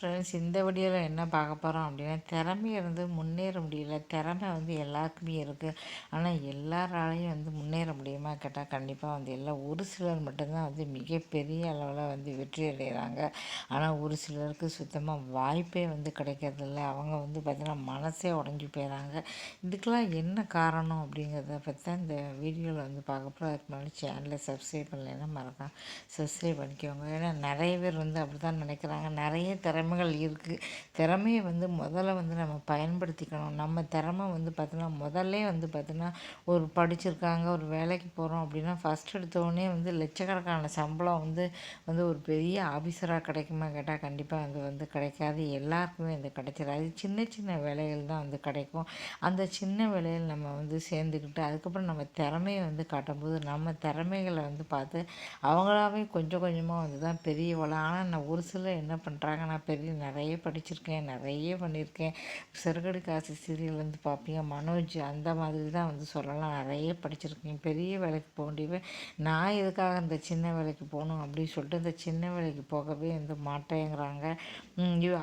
Friends இந்த வீடியோவில் என்ன பார்க்க போகிறோம் அப்படின்னா திறமையை வந்து முன்னேற முடியல. திறமை வந்து எல்லாருக்குமே இருக்குது ஆனால் எல்லாராலையும் வந்து முன்னேற முடியுமா கேட்டால் கண்டிப்பாக வந்து எல்லாம் ஒரு சிலர் மட்டும்தான் வந்து மிகப்பெரிய அளவில் வந்து வெற்றி அடைகிறாங்க ஆனால் ஒரு சிலருக்கு சுத்தமாக வாய்ப்பே வந்து கிடைக்கிறதில்ல அவங்க வந்து பார்த்திங்கன்னா மனசே உடஞ்சி போயிடறாங்க இதுக்கெல்லாம் என்ன காரணம் அப்படிங்கிறத பற்றி தான் இந்த வீடியோவில் வந்து பார்க்க போகிறோம் அதுக்கு முன்னாடி சேனலை சப்ஸ்கிரைப் பண்ணலைன்னா மறக்காம சப்ஸ்கிரைப் பண்ணிக்கோங்க. ஏன்னா நிறைய பேர் வந்து அப்படி தான் நினைக்கிறாங்க. நிறைய திறமை திறமைகள் இருக்குது திறமையை வந்து முதல்ல வந்து நம்ம பயன்படுத்திக்கணும். நம்ம திறமை வந்து பார்த்தோன்னா முதல்ல வந்து பார்த்தோன்னா ஒரு படிச்சிருக்காங்க ஒரு வேலைக்கு போகிறோம் அப்படின்னா ஃபஸ்ட் எடுத்தோடனே வந்து லட்சக்கணக்கான சம்பளம் வந்து வந்து ஒரு பெரிய ஆஃபீஸராக கிடைக்குமா கேட்டால் கண்டிப்பாக அது வந்து கிடைக்காது. எல்லாருக்குமே அது கிடைச்சிடாது சின்ன சின்ன வேலைகள் தான் வந்து கிடைக்கும். அந்த சின்ன வேலையில் நம்ம வந்து சேர்ந்துக்கிட்டு அதுக்கப்புறம் நம்ம திறமையை வந்து காட்டும்போது நம்ம திறமைகளை வந்து பார்த்து அவங்களாவே கொஞ்சம் கொஞ்சமாக வந்து தான் பெரியவளை ஆனால் நான் ஒரு சிலர் என்ன பண்ணுறாங்க நான் பெரிய நிறைய படிச்சிருக்கேன் நிறைய பண்ணியிருக்கேன் சிறுகடி காசு சீரியல் வந்து பார்ப்பீங்க மனோஜ் அந்த மாதிரி தான் வந்து சொல்லலாம். நிறைய படிச்சிருக்கேன் பெரிய வேலைக்கு போக முடியவே நான் எதுக்காக இந்த சின்ன வேலைக்கு போகணும் அப்படின்னு சொல்லிட்டு இந்த சின்ன வேலைக்கு போகவே வந்து மாட்டேங்கிறாங்க.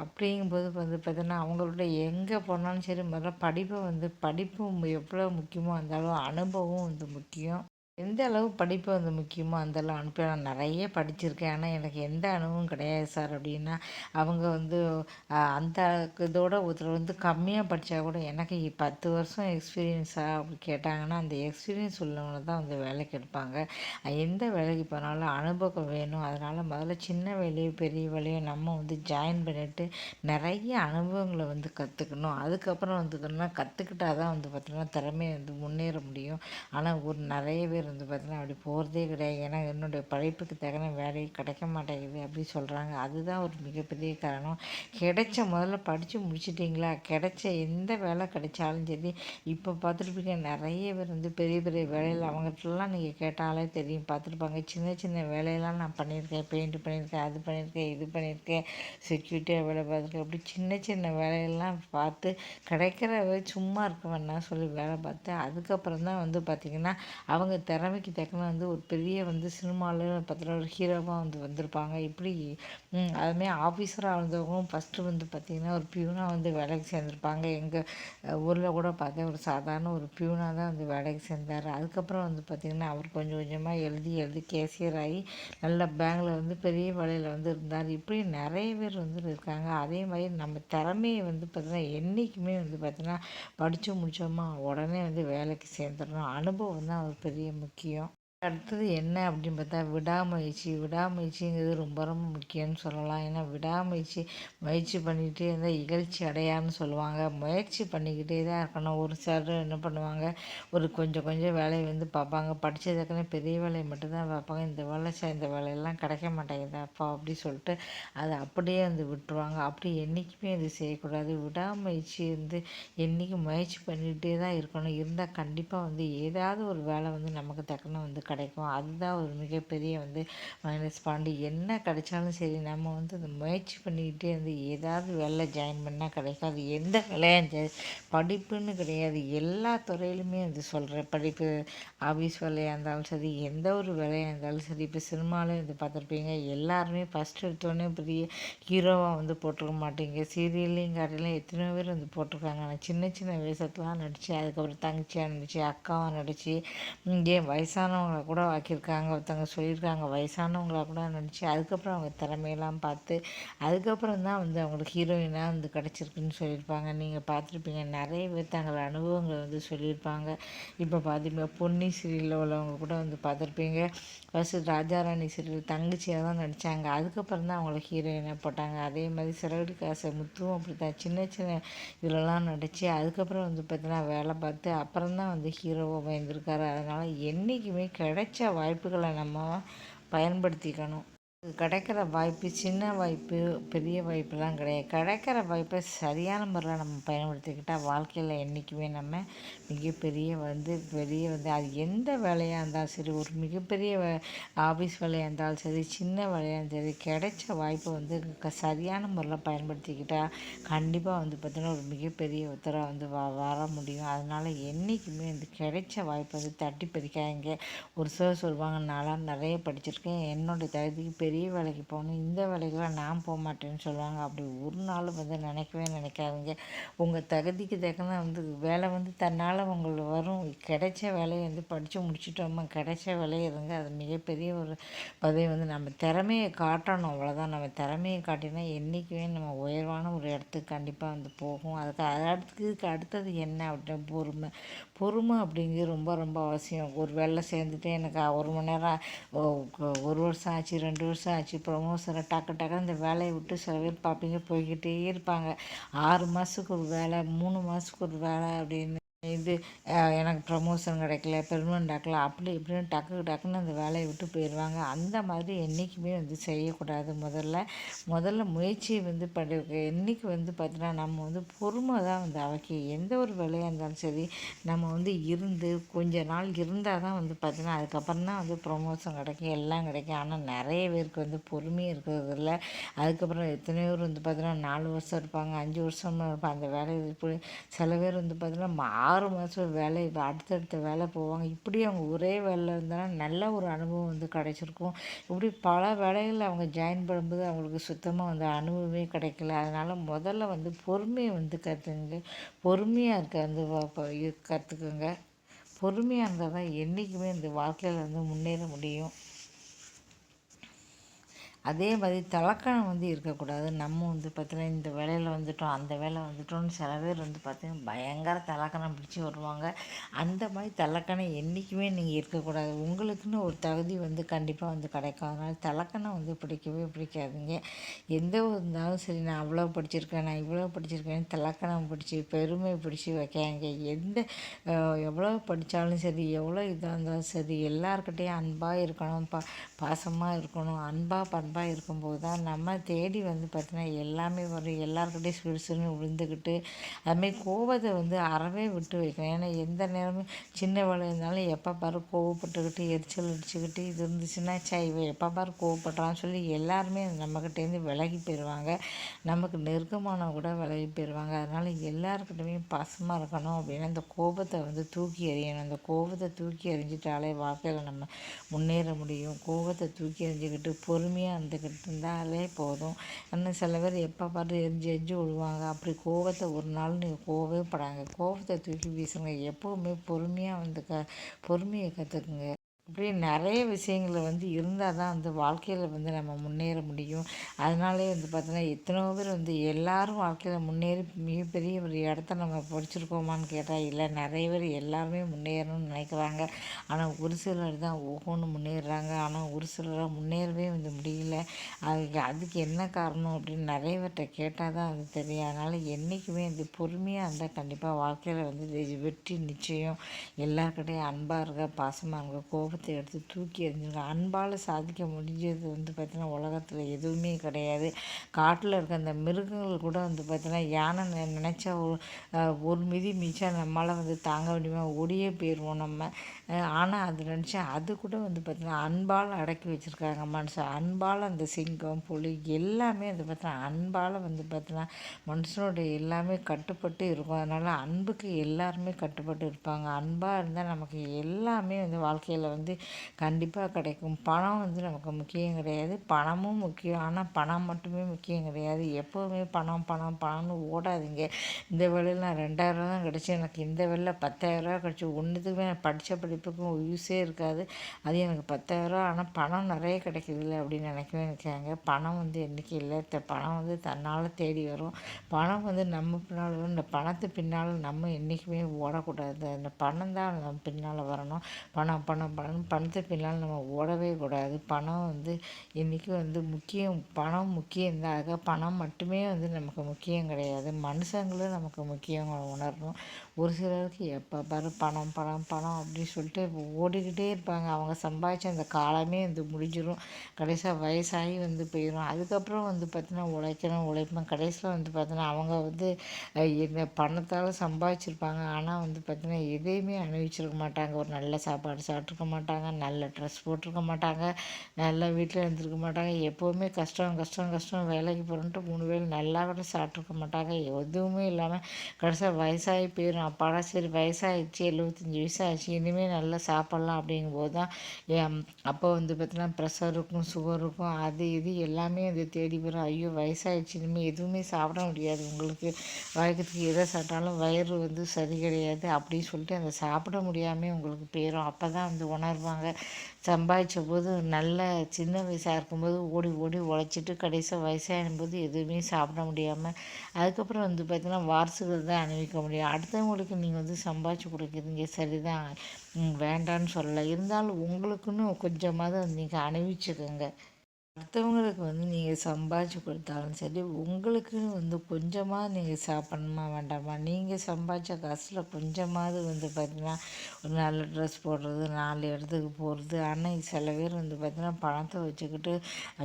அப்படிங்கும்போது வந்து பார்த்திங்கன்னா அவங்களோட எங்கே போனாலும் சரி முதல்ல படிப்பை வந்து படிப்பு எவ்வளோ முக்கியமோ அந்த அளவு அனுபவம் வந்து முக்கியம். எந்த அளவு படிப்பு வந்து முக்கியமோ அந்தளவு அனுப்பி நான் நிறைய படிச்சிருக்கேன். ஆனால் எனக்கு எந்த அனுபவம் கிடையாது சார். அப்படின்னா அவங்க வந்து அந்த இதோட ஒருத்தர் வந்து கம்மியாக படித்தா கூட எனக்கு பத்து வருஷம் எக்ஸ்பீரியன்ஸாக அப்படி கேட்டாங்கன்னா அந்த எக்ஸ்பீரியன்ஸ் உள்ளவங்க தான் வந்து வேலைக்கு எடுப்பாங்க. எந்த வேலைக்கு போனாலும் அனுபவம் வேணும். அதனால் முதல்ல சின்ன வேலையோ பெரிய வேலையோ நம்ம வந்து ஜாயின் பண்ணிவிட்டு நிறைய அனுபவங்களை வந்து கற்றுக்கணும் அதுக்கப்புறம் வந்துக்கணும்னா கற்றுக்கிட்டால் தான் வந்து பார்த்தோம்னா திறமையை வந்து முன்னேற முடியும். ஆனால் ஒரு நிறைய பேர் வந்து பார்த்தீங்கன்னா அப்படி போகிறதே கிடையாது. ஏன்னா என்னுடைய படைப்புக்கு தகுந்த வேலை கிடைக்க மாட்டேங்குது அப்படி சொல்கிறாங்க அதுதான் ஒரு மிகப்பெரிய காரணம். கிடைச்ச முதல்ல படித்து முடிச்சிட்டிங்களா? கிடைச்ச எந்த வேலை கிடைச்சாலும் சரி இப்போ பார்த்துருப்பீங்க நிறைய பேர் வந்து பெரிய பெரிய வேலையில் அவங்ககிட்டலாம் நீங்கள் கேட்டாலே தெரியும். பார்த்துருப்பாங்க. சின்ன சின்ன வேலையெல்லாம் நான் பண்ணியிருக்கேன். பெயிண்ட் பண்ணியிருக்கேன் அது பண்ணியிருக்கேன் இது பண்ணியிருக்கேன் செக்யூரிட்டியாக வேலை பார்த்துருக்கேன். அப்படி சின்ன சின்ன வேலையெல்லாம் பார்த்து கிடைக்கிற சும்மா இருக்க வேணாம் சொல்லி வேலை பார்த்து அதுக்கப்புறம் தான் வந்து பார்த்திங்கன்னா அவங்க த திறமைக்கு தக்கன வந்து ஒரு பெரிய வந்து சினிமாவில் பார்த்தீங்கன்னா ஒரு ஹீரோவாக வந்து வந்திருப்பாங்க. இப்படி அதுமாரி ஆஃபீஸராக இருந்தவங்களும் ஃபஸ்ட்டு வந்து பார்த்திங்கன்னா ஒரு பியூனாக வந்து வேலைக்கு சேர்ந்துருப்பாங்க. எங்கள் ஊரில் கூட பார்த்தேன் ஒரு சாதாரண ஒரு பியூனாக தான் வந்து வேலைக்கு சேர்ந்தார். அதுக்கப்புறம் வந்து பார்த்திங்கன்னா அவர் கொஞ்சம் கொஞ்சமாக எழுதி எழுதி கேசியர் ஆகி நல்ல பேங்கில் வந்து பெரிய வேலையில் வந்து இருந்தார். இப்படி நிறைய பேர் வந்து இருக்காங்க. அதே மாதிரி நம்ம திறமையை வந்து பார்த்திங்கன்னா என்றைக்குமே வந்து பார்த்திங்கன்னா படித்து முடித்தோமா உடனே வந்து வேலைக்கு சேர்ந்துடணும். அனுபவம் தான் ஒரு பெரிய முக்கியம் அடுத்தது என்ன அப்படின்னு பார்த்தா விடாமுயற்சி. விடாமுயற்சிங்கிறது ரொம்ப ரொம்ப முக்கியம்னு சொல்லலாம். ஏன்னா விடாமுயற்சி முயற்சி பண்ணிக்கிட்டே இருந்தால் இகழ்ச்சி அடையான்னு சொல்லுவாங்க. முயற்சி பண்ணிக்கிட்டே தான் இருக்கணும். ஒரு சிலர் என்ன பண்ணுவாங்க ஒரு கொஞ்சம் கொஞ்சம் வேலையை வந்து பார்ப்பாங்க. படித்ததுக்குன்னு பெரிய வேலையை மட்டும்தான் பார்ப்பாங்க. இந்த வேலை இந்த வேலையெல்லாம் கிடைக்க மாட்டேங்குது. அப்பா அப்படி சொல்லிட்டு அதை அப்படியே வந்து விட்டுருவாங்க. அப்படி என்றைக்குமே இது செய்யக்கூடாது. விடாமுயற்சி வந்து என்றைக்கும் முயற்சி பண்ணிகிட்டே தான் இருக்கணும். இருந்தால் கண்டிப்பாக வந்து ஏதாவது ஒரு வேலை வந்து நமக்கு தக்கன வந்து கிடைக்கும். அதுதான் ஒரு மிகப்பெரிய வந்து மைனஸ் பாயிண்ட். என்ன கிடைச்சாலும் சரி நம்ம வந்து அந்த முயற்சி பண்ணிக்கிட்டே வந்து ஏதாவது வேலை ஜாயின் பண்ணால் கிடைக்கும். அது எந்த வேலையும் படிப்புன்னு கிடையாது. எல்லா துறையிலுமே வந்து சொல்கிறேன் படிப்பு ஆஃபீஸ் வேலையாக இருந்தாலும் சரி எந்த ஒரு வேலையாக இருந்தாலும் சரி இப்போ சினிமாவில் வந்து பார்த்துருப்பீங்க. எல்லாருமே ஃபஸ்ட் எடுத்தோடனே பெரிய ஹீரோவாக வந்து போட்டிருக்க மாட்டீங்க. சீரியல்லையும் கடையிலையும் எத்தனையோ பேர் வந்து போட்டிருக்காங்க. ஆனால் சின்ன சின்ன வேஷத்துலாம் நடித்து அதுக்கப்புறம் தங்கச்சியாக நடித்து அக்காவாக நடித்து ஏன் வயசானவங்க வயசானவங்களை கூட ஆக்கியிருக்காங்க ஒருத்தவங்க சொல்லியிருக்காங்க வயசானவங்களா கூட நினச்சி அதுக்கப்புறம் அவங்க திறமையெல்லாம் பார்த்து அதுக்கப்புறம் தான் வந்து அவங்களுக்கு ஹீரோயினாக வந்து கிடச்சிருக்குன்னு சொல்லியிருப்பாங்க. நீங்கள் பார்த்துருப்பீங்க நிறைய பேர் தங்கள் அனுபவங்களை வந்து சொல்லியிருப்பாங்க. இப்போ பார்த்தீங்கன்னா பொன்னி சீரியலில் உள்ளவங்க கூட வந்து பார்த்துருப்பீங்க. ஃபஸ்ட்டு ராஜாராணி சீரியல் தங்கச்சியாக தான் நடித்தாங்க அதுக்கப்புறம் தான் அவங்கள ஹீரோயினாக போட்டாங்க. அதே மாதிரி சிறகடி காசை முத்துவும் அப்படி தான் சின்ன சின்ன இதிலலாம் நடித்து அதுக்கப்புறம் வந்து பார்த்தீங்கன்னா வேலை பார்த்து அப்புறம் தான் வந்து ஹீரோவாக பயந்துருக்காரு அதனால் என்றைக்குமே கிடைச்ச வாய்ப்புகளை நம்ம பயன்படுத்திக்கணும். கிடைக்கிற வாய்ப்பு சின்ன வாய்ப்பு பெரிய வாய்ப்புலாம் கிடையாது. கிடைக்கிற வாய்ப்பை சரியான முறையில் நம்ம பயன்படுத்திக்கிட்டால் வாழ்க்கையில் என்றைக்குமே நம்ம மிகப்பெரிய வந்து பெரிய வந்து அது எந்த வேலையாக இருந்தாலும் சரி ஒரு மிகப்பெரிய ஆஃபீஸ் வேலையாக இருந்தாலும் சரி சின்ன வேலையாக இருந்தாலும் சரி கிடைச்ச வாய்ப்பை வந்து சரியான முறையில் பயன்படுத்திக்கிட்டால் கண்டிப்பாக வந்து பார்த்திங்கன்னா ஒரு மிகப்பெரிய உத்தரவை வந்து வ வர முடியும். அதனால் என்றைக்குமே வந்து கிடைச்ச வாய்ப்பை வந்து தட்டி பறிக்காதீங்க ஒரு சார் சொல்லுவாங்க நான்லாம் நிறைய படிச்சிருக்கேன். என்னோடய தகுதிக்கு பெரிய பெரிய வேலைக்கு போகணும் இந்த வேலைக்கெலாம் நான் போக மாட்டேன்னு சொல்லுவாங்க. அப்படி ஒரு நாளும் வந்து நினைக்கவே நினைக்காதீங்க. உங்கள் தகுதிக்கு தக்கன வந்து வேலை வந்து தன்னால் உங்களுக்கு வரும். கிடைச்ச வேலையை வந்து படித்து முடிச்சிட்டோமா கிடைச்ச வேலையை இருங்க அது மிகப்பெரிய ஒரு பதவி வந்து நம்ம திறமையை காட்டணும். அவ்வளோதான் நம்ம திறமையை காட்டினா என்றைக்குமே நம்ம உயர்வான ஒரு இடத்துக்கு கண்டிப்பாக வந்து போகும். அதுக்கு அடுத்ததுக்கு அடுத்தது என்ன அப்படின்னா பொறுமை. பொறுமை அப்படிங்கிறது ரொம்ப ரொம்ப அவசியம். ஒரு வேலை சேர்ந்துட்டு எனக்கு ஒரு மணி நேரம் ஒரு வருஷம் ஆச்சு ரெண்டு வருஷம் ஆச்சு. ப்ரொமோஷனை டக்கு டக்குன்னு இந்த வேலையை விட்டு சில பேர் பார்ப்பீங்க போய்கிட்டே இருப்பாங்க. ஆறு மாதத்துக்கு ஒரு வேலை மூணு மாதத்துக்கு ஒரு வேலை அப்படின்னு இது எனக்கு ப்ரமோஷன் கிடைக்கல பெர்மனண்ட் ஆக்கல அப்படி இப்படின்னு டக்கு டக்குன்னு அந்த வேலையை விட்டு போயிடுவாங்க. அந்த மாதிரி என்றைக்குமே வந்து செய்யக்கூடாது முதல்ல. முதல்ல முயற்சியை வந்து பண்ண என்றைக்கு வந்து பார்த்தீங்கன்னா நம்ம வந்து பொறுமை தான் வந்து அவக்கி எந்த ஒரு வேலையாக இருந்தாலும் சரி நம்ம வந்து இருந்து கொஞ்ச நாள் இருந்தால் தான் வந்து பார்த்தீங்கன்னா அதுக்கப்புறம் தான் வந்து ப்ரொமோஷன் கிடைக்கும் எல்லாம் கிடைக்கும். ஆனால் நிறைய பேருக்கு வந்து பொறுமையும் இருக்கிறது இல்லை. அதுக்கப்புறம் எத்தனையோ பேர் வந்து பார்த்தீங்கன்னா நாலு வருஷம் இருப்பாங்க அஞ்சு வருஷம் இருப்பாங்க. அந்த வேலையை சில பேர் வந்து பார்த்தீங்கன்னா ஆறு மாதம் வேலை அடுத்தடுத்த வேலை போவாங்க. இப்படி அவங்க ஒரே வேலையில் இருந்தாலும் நல்ல ஒரு அனுபவம் வந்து கிடைச்சிருக்கும். இப்படி பல வேலைகளில் அவங்க ஜாயின் பண்ணும்போது அவங்களுக்கு சுத்தமாக வந்து அனுபவமே கிடைக்கல. அதனால் முதல்ல வந்து பொறுமையை வந்து கற்றுக்குங்க பொறுமையாக இருக்க வந்து கற்றுக்குங்க பொறுமையாக இருந்தால் தான் என்றைக்குமே இந்த வாழ்க்கையில் வந்து முன்னேற முடியும். அதே மாதிரி தலக்கணம் வந்து இருக்கக்கூடாது. நம்ம வந்து பார்த்தீங்கன்னா இந்த வேலையில் வந்துட்டோம் அந்த வேலை வந்துட்டோம்னு சில பேர் வந்து பார்த்திங்கன்னா பயங்கர தலக்கணம் பிடிச்சி வருவாங்க. அந்த மாதிரி தலக்கணம் என்றைக்குமே நீங்கள் இருக்கக்கூடாது. உங்களுக்குன்னு ஒரு தகுதி வந்து கண்டிப்பாக வந்து கிடைக்கும். அதனால் தலக்கணம் வந்து பிடிக்கவே பிடிக்காதுங்க. எந்த ஒரு இருந்தாலும் சரி நான் அவ்வளோ படிச்சிருக்கேன் நான் இவ்வளோ படிச்சிருக்கேன்னு தலக்கணம் பிடிச்சி பெருமை பிடிச்சி வைக்காங்க எந்த எவ்வளோ படித்தாலும் சரி எவ்வளோ இதாக இருந்தாலும் சரி எல்லாருக்கிட்டேயும் அன்பாக இருக்கணும் பா பாசமாக இருக்கணும் அன்பாக பண்பாக அன்பாக இருக்கும்போது தான் நம்ம தேடி வந்து பார்த்தீங்கன்னா எல்லாமே வரும் எல்லாருக்கிட்டையும் சுடுசுன்னு விழுந்துக்கிட்டு அதுமாரி கோபத்தை வந்து அறவே விட்டு வைக்கணும். ஏன்னா எந்த நேரமும் சின்ன வேலை இருந்தாலும் எப்போ பாரு கோவப்பட்டுக்கிட்டு எரிச்சல் அடிச்சுக்கிட்டு இது இருந்துச்சுன்னா சா இவன் எப்போ பாரு கோவப்படுறான்னு சொல்லி எல்லாருமே நம்மக்கிட்டேருந்து விலகி போயிடுவாங்க நமக்கு நெருக்கமான கூட விலகி போயிடுவாங்க அதனால் எல்லாருக்கிட்டையுமே பாசமாக இருக்கணும் அப்படின்னா அந்த கோபத்தை வந்து தூக்கி எறியணும். அந்த கோபத்தை தூக்கி எறிஞ்சிட்டாலே வாழ்க்கையில் நம்ம முன்னேற முடியும். கோபத்தை தூக்கி எறிஞ்சிக்கிட்டு பொறுமையாக இருந்துக்கிட்டு இருந்தாலே போதும். இன்னும் சில பேர் எப்போ பாரு எரிஞ்சு எரிஞ்சு விழுவாங்க. அப்படி கோவத்தை ஒரு நாள் நீங்கள் கோவப்படாங்க. கோபத்தை கோவத்தை தூக்கி வீசுங்க. எப்போவுமே பொறுமையாக வந்து க பொறுமையை கற்றுக்குங்க இப்படி நிறைய விஷயங்கள் வந்து இருந்தால் தான் வந்து வாழ்க்கையில் வந்து நம்ம முன்னேற முடியும். அதனாலே வந்து பார்த்தோன்னா எத்தனோ பேர் வந்து எல்லோரும் வாழ்க்கையில் முன்னேறி மிகப்பெரிய ஒரு இடத்த நம்ம படிச்சிருக்கோமான்னு கேட்டால் இல்லை நிறைய பேர் எல்லாருமே முன்னேறணும்னு நினைக்கிறாங்க. ஆனால் ஒரு சிலர் தான் ஒவ்வொன்று முன்னேறுறாங்க ஆனால் ஒரு சிலராக முன்னேறவே வந்து முடியல. அதுக்கு அதுக்கு என்ன காரணம் அப்படின்னு நிறைய பேர்கிட்ட கேட்டால் தான் அது தெரியும். அதனால் என்றைக்குமே வந்து பொறுமையாக இருந்தால் கண்டிப்பாக வாழ்க்கையில் வந்து வெற்றி நிச்சயம். எல்லாருக்கிட்டையும் அன்பாக இருக்க பாசமாக இருக்க கோபம் கோபத்தை எடுத்து தூக்கி எறிஞ்சிருக்கு அன்பால் சாதிக்க முடிஞ்சது வந்து பார்த்திங்கன்னா உலகத்தில் எதுவுமே கிடையாது. காட்டில் இருக்க அந்த மிருகங்கள் கூட வந்து பார்த்திங்கன்னா யானை நினச்சா ஒரு மிதி மிச்சம் நம்மளால் வந்து தாங்க முடியுமா? ஓடியே போயிடுவோம் நம்ம. ஆனால் அது நினச்சா அது கூட வந்து பார்த்திங்கன்னா அன்பால் அடக்கி வச்சுருக்காங்க மனுஷன் அன்பால் அந்த சிங்கம் புலி எல்லாமே வந்து பார்த்தீங்கன்னா அன்பால் வந்து பார்த்தீங்கன்னா மனுஷனுடைய எல்லாமே கட்டுப்பட்டு இருக்கும். அதனால் அன்புக்கு எல்லாருமே கட்டுப்பட்டு இருப்பாங்க. அன்பாக இருந்தால் நமக்கு எல்லாமே வந்து வாழ்க்கையில் வந்து வந்து கண்டிப்பாக கிடைக்கும். பணம் வந்து நமக்கு முக்கியம் கிடையாது. பணமும் முக்கியம். ஆனால் பணம் மட்டுமே முக்கியம் கிடையாது. எப்போவுமே பணம் பணம் பணம்னு ஓடாதீங்க. இந்த வேலையில் நான் ரெண்டாயிரம் தான் கிடச்சி எனக்கு இந்த வேலையில் பத்தாயிரரூவா கிடச்சி. ஒன்றுத்துக்குமே நான் படித்த படிப்புக்கும் யூஸே இருக்காது. அது எனக்கு பத்தாயிரரூவா ஆனால் பணம் நிறைய கிடைக்குதுல்ல அப்படின்னு நினைக்கவே நினைக்கிறாங்க பணம் வந்து என்றைக்கு இல்லை பணம் வந்து தன்னால் தேடி வரும். பணம் வந்து நம்ம பின்னால் வரும். இந்த பணத்து பின்னால் நம்ம என்றைக்குமே ஓடக்கூடாது. அந்த பணம் தான் நம்ம பின்னால் வரணும். பணம் பணம் பணம் பணம் பணத்தை பின்னால் நம்ம ஓடவே கூடாது. பணம் வந்து இன்றைக்கி வந்து முக்கியம் பணம் முக்கியம் தான் பணம் மட்டுமே வந்து நமக்கு முக்கியம் கிடையாது. மனுஷங்களும் நமக்கு முக்கியம் உணரணும். ஒரு சிலருக்கு எப்போ பாரு பணம் பணம் பணம் அப்படின்னு சொல்லிட்டு ஓடிக்கிட்டே இருப்பாங்க. அவங்க சம்பாதிச்ச அந்த காலமே வந்து முடிஞ்சிடும் கடைசியாக வயசாகி வந்து போயிடும் அதுக்கப்புறம் வந்து பார்த்தீங்கன்னா உழைக்கணும் உழைப்பேன் கடைசியில் வந்து பார்த்தீங்கன்னா அவங்க வந்து இந்த பணத்தால் சம்பாதிச்சிருப்பாங்க. ஆனால் வந்து பார்த்தீங்கன்னா எதையுமே அனுபவிச்சிருக்க மாட்டாங்க. ஒரு நல்ல சாப்பாடு சாப்பிட்ருக்க மாட்டாங்க. நல்ல ட்ரெஸ் போட்டிருக்க மாட்டாங்க. நல்ல வீட்டில் இருந்திருக்க மாட்டாங்க. எப்போவுமே கஷ்டம் கஷ்டம் கஷ்டம் வேலைக்கு போகிறோன்ட்டு மூணு வேலை நல்லா கூட சாப்பிட்ருக்க மாட்டாங்க. எதுவுமே இல்லாமல் கடைசியாக வயசாகி போயிடும் அப்பாடா சரி வயசாகிடுச்சு எழுபத்தஞ்சி வயசு ஆச்சு இனிமேல் நல்லா சாப்பிட்லாம் அப்படிங்கும்போது தான் என் அப்போ வந்து பார்த்தீங்கன்னா ப்ரெஷர் இருக்கும் சுகர் இருக்கும் அது இது எல்லாமே அது தேடி வரும். ஐயோ வயசாகிடுச்சு இனிமேல் எதுவுமே சாப்பிட முடியாது. உங்களுக்கு வயக்கத்துக்கு எதை சாப்பிட்டாலும் வயிறு வந்து சரி கிடையாது அப்படின்னு சொல்லிட்டு அந்த சாப்பிட முடியாமல் உங்களுக்கு போயிடும் அப்போ தான் வந்து உணர்வாங்க. சம்பாதிச்ச போது நல்ல சின்ன வயசாக இருக்கும்போது ஓடி ஓடி உழைச்சிட்டு கடைசியாக வயசாகும் போது எதுவுமே சாப்பிட முடியாமல் அதுக்கப்புறம் வந்து பார்த்திங்கன்னா வாரிசுகள் தான் அணிவிக்க முடியும். அடுத்தவங்களுக்கு நீங்கள் வந்து சம்பாதிச்சு கொடுக்குறீங்க. சரிதான். வேண்டான்னு சொல்லலை. இருந்தாலும் உங்களுக்குன்னு கொஞ்சமாவது நீங்கள் அணிவிச்சுக்கோங்க. மற்றவங்களுக்கு வந்து நீங்கள் சம்பாதிச்சு கொடுத்தாலும் சரி உங்களுக்குன்னு வந்து கொஞ்சமாக நீங்கள் சாப்பிட்ணுமா வேண்டாமா? நீங்கள் சம்பாதிச்ச காசில் கொஞ்சமாவது வந்து பார்த்திங்கன்னா ஒரு நல்ல ட்ரெஸ் போடுறது நாலு இடத்துக்கு போகிறது ஆனால் சில பேர் வந்து பார்த்திங்கன்னா பணத்தை வச்சுக்கிட்டு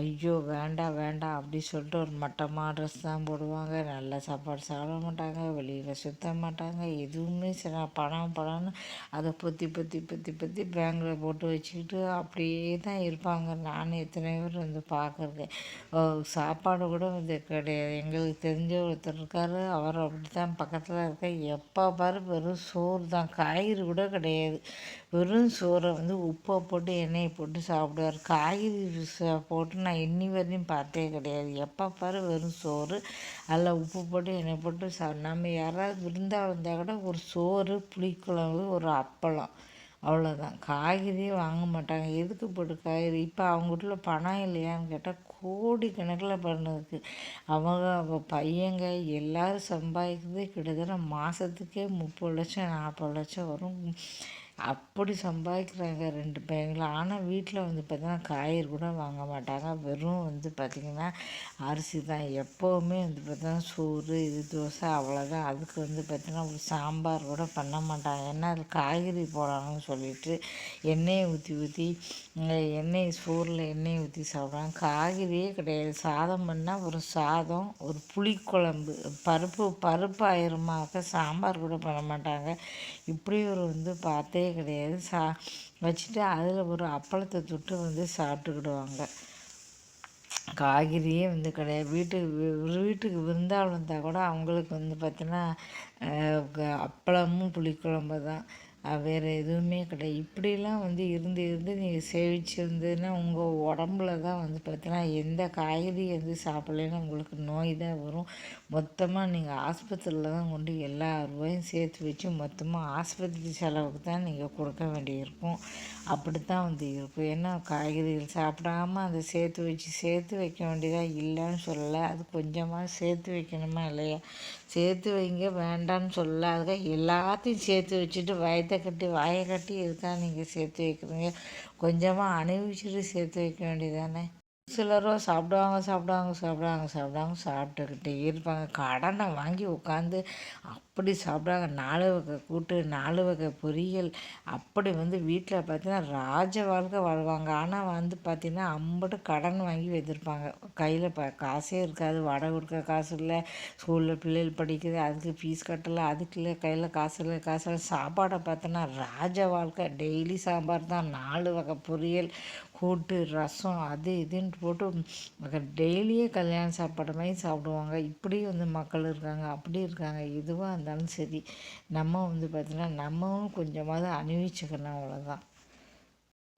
ஐயோ வேண்டாம் வேண்டாம் அப்படி சொல்லிட்டு ஒரு மட்டமாக ட்ரெஸ் தான் போடுவாங்க. நல்ல சாப்பாடு சாப்பிட மாட்டாங்க வெளியில் சுத்த மாட்டாங்க. எதுவுமே சரி பணம் பணம்னு அதை பொத்தி பொத்தி பொத்தி பொத்தி பேங்கில் போட்டு வச்சுக்கிட்டு அப்படியே தான் இருப்பாங்க. நானும் எத்தனை பேர் வந்து பார்க்குறது சாப்பாடு கூட வந்து கிடையாது. எங்களுக்கு தெரிஞ்ச ஒருத்தர் இருக்கார். அவர் அப்படி தான் பக்கத்தில் இருக்க. எப்போ பாரு வெறும் சோறு தான். காய்கறி கூட கிடையாது. வெறும் சோறை வந்து உப்பை போட்டு எண்ணெயை போட்டு சாப்பிடுவார். காய்கறி போட்டு நான் இன்னி வரையும் பார்த்தே கிடையாது. எப்போ பாரு வெறும் சோறு. அதில் உப்பு போட்டு எண்ணெய் போட்டு சா நம்ம யாராவது விருந்தாக வந்தால் கூட ஒரு சோறு புளிக்குழம்பு ஒரு அப்பளம். அவ்வளோதான் காய்கறியே வாங்க மாட்டாங்க. எதுக்கு போட்டு காய்கறி? இப்போ அவங்க வீட்டில் பணம் இல்லையான்னு கேட்டால் கோடி கணக்கில் பணம் இருக்குது அவங்க அவள் பையங்க எல்லோரும் சம்பாதிக்கிறது கிட்டத்தட்ட மாதத்துக்கே முப்பது லட்சம் நாற்பது லட்சம் வரும். அப்படி சம்பாதிக்கிறாங்க ரெண்டு பையங்களும் ஆனால் வீட்டில் வந்து பார்த்திங்கன்னா காய்கறி கூட வாங்க மாட்டாங்க. வெறும் வந்து பார்த்திங்கன்னா அரிசி தான். எப்போவுமே வந்து பார்த்திங்கன்னா சோறு இது தோசை அவ்வளோதான் அதுக்கு வந்து பார்த்திங்கன்னா ஒரு சாம்பார் கூட பண்ண மாட்டாங்க. ஏன்னா அது காய்கறி போடணும்னு சொல்லிட்டு எண்ணெயை ஊற்றி ஊற்றி எண்ணெய் சோறில் எண்ணெயை ஊற்றி சாப்பிட்றாங்க காய்கறியே கிடையாது. சாதம் பண்ணால் ஒரு சாதம் ஒரு புளிக்குழம்பு பருப்பு பருப்பு ஆயிரமாக சாம்பார் கூட பண்ண மாட்டாங்க. இப்படி ஒரு வந்து பார்த்தே கிடையாது. சா வச்சுட்டு அதில் ஒரு அப்பளத்தை தொட்டு வந்து சாப்பிட்டுக்கிடுவாங்க. காய்கறியே வந்து கிடையாது. வீட்டுக்கு ஒரு வீட்டுக்கு விருந்தாள் வந்தால் கூட அவங்களுக்கு வந்து பார்த்திங்கன்னா அப்பளமும் புளிக்குழம்பு தான். வேறு எதுவுமே கிடையாது. இப்படிலாம் வந்து இருந்து இருந்து நீங்கள் சேவிச்சு இருந்ததுன்னா உங்கள் உடம்புல தான் வந்து பார்த்தீங்கன்னா எந்த காய்கறி வந்து சாப்பிட்லன்னா உங்களுக்கு நோய் தான் வரும். மொத்தமாக நீங்கள் ஆஸ்பத்திரியில் தான் கொண்டு எல்லா ரூபாயும் சேர்த்து வச்சு மொத்தமாக ஆஸ்பத்திரி செலவுக்கு தான் நீங்கள் கொடுக்க வேண்டியிருக்கும். அப்படி தான் வந்து இருக்கும். ஏன்னா காய்கறிகள் சாப்பிடாம அதை சேர்த்து வச்சு சேர்த்து வைக்க வேண்டியதாக இல்லைன்னு சொல்லலை. அது கொஞ்சமாக சேர்த்து வைக்கணுமா இல்லையா? சேர்த்து வைங்க வேண்டாம்னு சொல்லாத எல்லாத்தையும் சேர்த்து வச்சுட்டு வயத்தை கட்டி வாயை கட்டி இருக்கா? நீங்கள் சேர்த்து வைக்கிறீங்க. கொஞ்சமாக அனுபவிச்சுட்டு சேர்த்து வைக்க வேண்டியதானே சிலரோ சாப்பிடுவாங்க சாப்பிடுவாங்க சாப்பிடுவாங்க சாப்பிடுவாங்க சாப்பிட்டுக்கிட்டே இருப்பாங்க. கடனை வாங்கி உட்காந்து அப்படி சாப்பிடுவாங்க நாலு வகை கூட்டு நாலு வகை பொரியல். அப்படி வந்து வீட்டில் பார்த்தீங்கன்னா ராஜ வாழ்க்கை வாழ்வாங்க. ஆனால் வந்து பார்த்திங்கன்னா அம்பட்டு கடன் வாங்கி வச்சுருப்பாங்க கையில் ப காசே இருக்காது. வடை கொடுக்க காசு இல்லை. ஸ்கூலில் பிள்ளைகள் படிக்குது. அதுக்கு ஃபீஸ் கட்டலை. அதுக்கு இல்லை. கையில் காசு இல்லை. காசு இல்லை. சாப்பாடை பார்த்தோன்னா ராஜ வாழ்க்கை. டெய்லி சாம்பார் தான். நாலு வகை பொரியல் கூட்டு ரசம் அது இதுன்னு போட்டு டெய்லியே கல்யாண சாப்பாடு மாதிரி சாப்பிடுவாங்க. இப்படி வந்து மக்கள் இருக்காங்க. அப்படி இருக்காங்க. இதுவாக இருந்தாலும் சரி நம்ம வந்து பார்த்திங்கன்னா நம்மவும் கொஞ்சமாவது அணிவிச்சுக்கணும் அவ்வளோதான்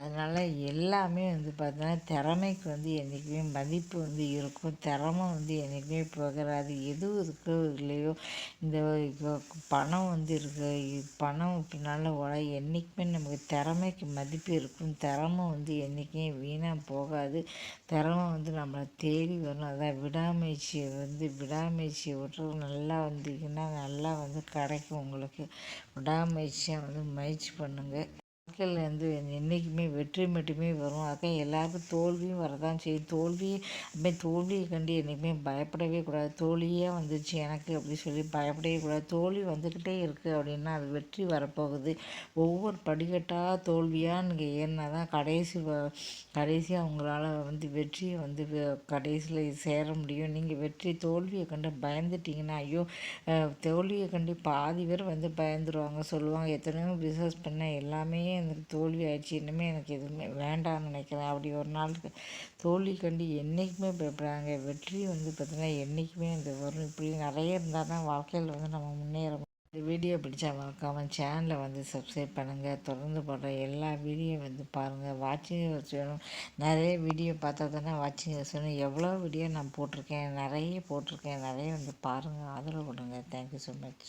அதனால் எல்லாமே வந்து பார்த்தோன்னா திறமைக்கு வந்து என்றைக்குமே மதிப்பு வந்து இருக்கும். திறமை வந்து என்றைக்குமே போகிறாது எது இருக்கோ இல்லையோ இந்த பணம் வந்து இருக்கு. பணம் பின்னால் ஓட என்றைக்குமே நமக்கு திறமைக்கு மதிப்பு இருக்கும். திறமை வந்து என்றைக்குமே வீணாக போகாது. திறமை வந்து நம்மளை தேடி வரும். அதான் விடாமுயற்சியை வந்து விடாமுயற்சியை விட்டு நல்லா வந்தீங்கன்னா நல்லா வந்து கிடைக்கும் உங்களுக்கு. விடாமுயற்சியாக வந்து முயற்சி பண்ணுங்கள் வாழ்க்கையிலேருந்து என்றைக்குமே வெற்றி மட்டுமே வரும். அதுக்காக எல்லாருக்கும் தோல்வியும் வரதான் செய்யும். தோல்வி அப்படியே தோல்வியை கண்டு என்றைக்குமே பயப்படவே கூடாது. தோல்வியே வந்துச்சு எனக்கு அப்படி சொல்லி பயப்படவே கூடாது. தோல்வி வந்துக்கிட்டே இருக்குது அப்படின்னா அது வெற்றி வரப்போகுது. ஒவ்வொரு படிக்கட்டாக தோல்வியாக நீங்கள் ஏறினா தான் கடைசி கடைசியாக உங்களால் வந்து வெற்றியை வந்து கடைசியில் சேர முடியும். நீங்கள் வெற்றி தோல்வியை கண்டு பயந்துட்டிங்கன்னா ஐயோ தோல்வியை கண்டு பாதி பேர் வந்து பயந்துருவாங்க. சொல்லுவாங்க எத்தனையோ பிஸ்னஸ் பண்ண எல்லாமே எனக்கு தோல்வி ஆயிடுச்சு இனிமேல் எனக்கு எதுவுமே வேண்டாம்னு நினைக்கிறேன். அப்படி ஒரு நாள் தோல்வி கண்டு என்றைக்குமே பயப்படுறாங்க வெற்றி வந்து பார்த்திங்கன்னா என்றைக்குமே இந்த வரும். இப்படி நிறைய இருந்தால் தான் வாழ்க்கையில் வந்து நம்ம முன்னேற இந்த வீடியோ பிடிச்சா மறக்காமல் சேனலை வந்து சப்ஸ்கிரைப் பண்ணுங்கள் தொடர்ந்து போடுற எல்லா வீடியோ வந்து பாருங்கள் வாட்சிங் வேணும். நிறைய வீடியோ பார்த்தா தானே வாட்சிங் வேணும். எவ்வளோ வீடியோ நான் போட்டிருக்கேன். நிறைய போட்டிருக்கேன். நிறைய வந்து பாருங்கள் ஆதரவு கொடுங்க. Thank you so much